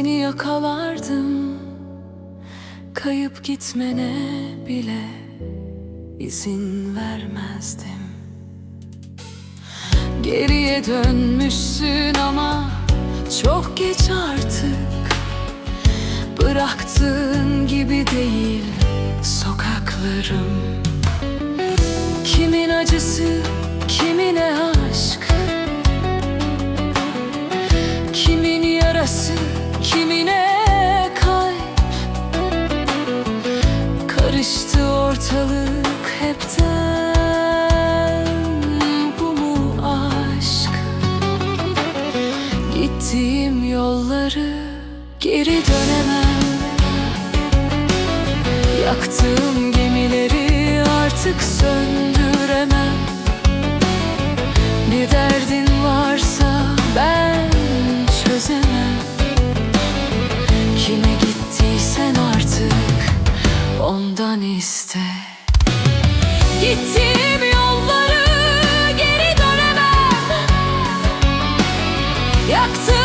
Seni yakalardım Kayıp gitmene bile izin vermezdim. Geriye dönmüşsün ama çok geç artık. Bıraktığın gibi değil sokaklarım. Kimin acısı Karıştı ortalık hepten. Bu mu aşk? Gittiğim yolları geri dönemem. Yaktığım gemileri artık söndüremem ondan iste. Gittiğim yolları geri dönemem. Yaktığım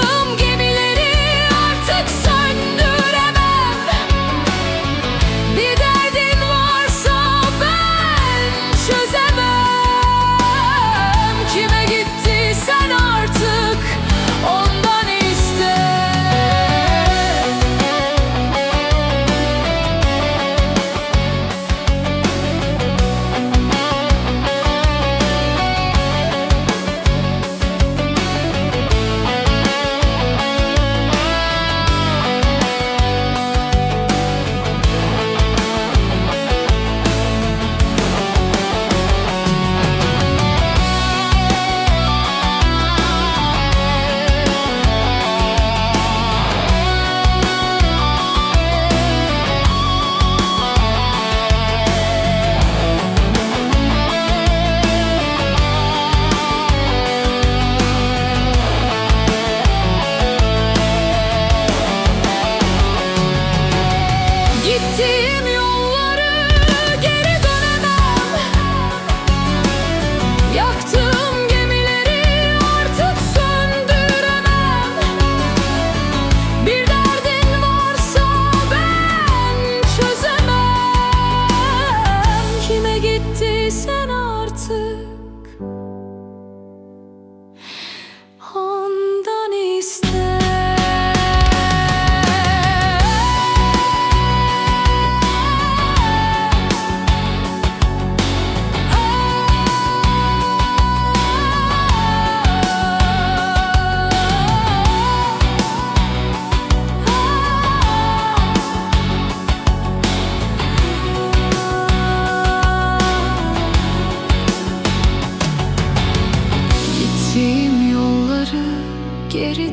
Gittiğim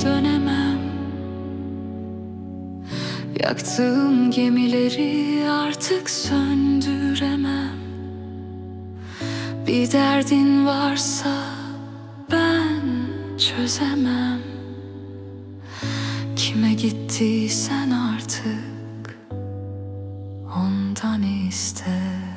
dönemem. Yaktığım gemileri artık söndüremem. Bir derdin varsa ben çözemem. Kime gittiysen artık ondan iste